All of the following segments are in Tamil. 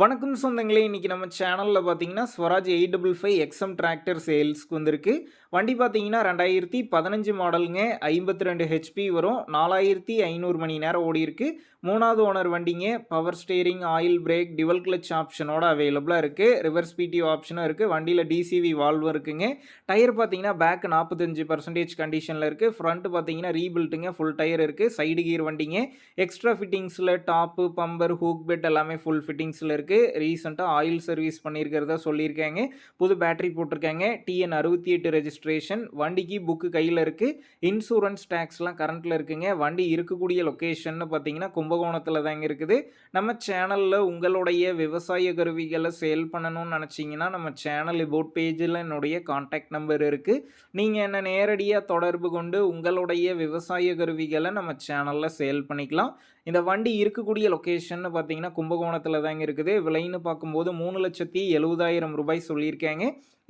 வணக்கம் சொந்தங்களே இன்றைக்கி நம்ம சேனலில் பார்த்தீங்கன்னா Swaraj eight double five XM tractor சேல்ஸ்க்கு வந்திருக்கு. வண்டி பார்த்தீங்கன்னா ரெண்டாயிரத்தி பதினஞ்சு மாடலுங்க ஐம்பத்தி ரெண்டு ஹெச்பி வரும் நாலாயிரத்தி ஐநூறு மணி நேரம் ஓடி இருக்கு. மூணாவது ஓனர் வண்டிங்க power steering oil brake dual clutch ஆப்ஷனோட அவைலபிளாக இருக்குது ரிவர்ஸ் பிடிஓ ஆப்ஷனும் இருக்குது வண்டியில் டிசிவி வால்வும் இருக்குங்க. டயர் பார்த்தீங்கன்னா பேக் நாற்பத்தஞ்சு பர்சன்டேஜ் கண்டிஷனில் இருக்குது ஃப்ரண்ட் பார்த்தீங்கன்னா ரீபில்ட்டுங்க ஃபுல் டயர் இருக்குது சைடு கீர் வண்டிங்க. எக்ஸ்ட்ரா ஃபிட்டிங்ஸில் டாப்பு பம்பர் ஹூக் பெட் எல்லாமே ஃபுல் ஃபிட்டிங்ஸில் இருக்குது ரீசெண்டாக ஆயில் சர்வீஸ் பண்ணியிருக்கிறதா சொல்லியிருக்காங்க. புது பேட்டரி போட்டிருக்காங்க. டிஎன் அறுபத்தி எட்டு ரெஜிஸ்ட்ரேஷன் வண்டிக்கு புக்கு கையில் இருக்குது இன்சூரன்ஸ் டேக்ஸ்லாம் கரண்ட்டில் இருக்குங்க. வண்டி இருக்கக்கூடிய லொக்கேஷன் பார்த்தீங்கன்னா கும்பகோணத்தில் தாங்க இருக்குது. நம்ம சேனலில் உங்களுடைய விவசாய கருவிகளை சேல் பண்ணணும்னு நினச்சிங்கன்னா நம்ம சேனல் போட் பேஜில் என்னுடைய காண்டாக்ட் நம்பர் இருக்குது நீங்கள் என்ன நேரடியாக தொடர்பு கொண்டு உங்களுடைய விவசாய கருவிகளை நம்ம சேனலில் சேல் பண்ணிக்கலாம். இந்த வண்டி இருக்கக்கூடிய லொக்கேஷன் பார்த்தீங்கன்னா கும்பகோணத்தில் தாங்க இருக்குது. விலைன்னு பார்க்கும்போது மூணு லட்சத்தி எழுபதாயிரம் ரூபாய் சொல்லியிருக்காங்க.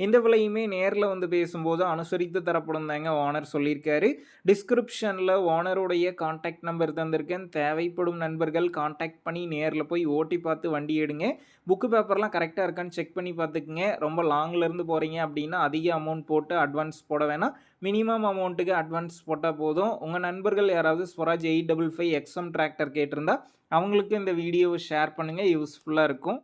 இந்த விலையுமே நேரில் வந்து பேசும்போது அனுசரித்து தரப்படும் தாங்க ஓனர் சொல்லியிருக்காரு. டிஸ்கிரிப்ஷனில் ஓனருடைய காண்டாக்ட் நம்பர் தந்திருக்கேன். தேவைப்படும் நண்பர்கள் காண்டாக்ட் பண்ணி நேரில் போய் ஓட்டி பார்த்து வண்டி எடுங்க. புக்கு பேப்பர்லாம் கரெக்டாக இருக்கான்னு செக் பண்ணி பார்த்துக்குங்க. ரொம்ப லாங்லேருந்து போகிறீங்க அப்படின்னா அதிக அமௌண்ட் போட்டு அட்வான்ஸ் போட வேணாம். மினிமம் அமௌண்ட்டுக்கு அட்வான்ஸ் போட்டால் போதும். உங்கள் நண்பர்கள் யாராவது Swaraj eight double five XM tractor கேட்டிருந்தா அவங்களுக்கு இந்த வீடியோவை ஷேர் பண்ணுங்கள் யூஸ்ஃபுல்லாக இருக்கும்.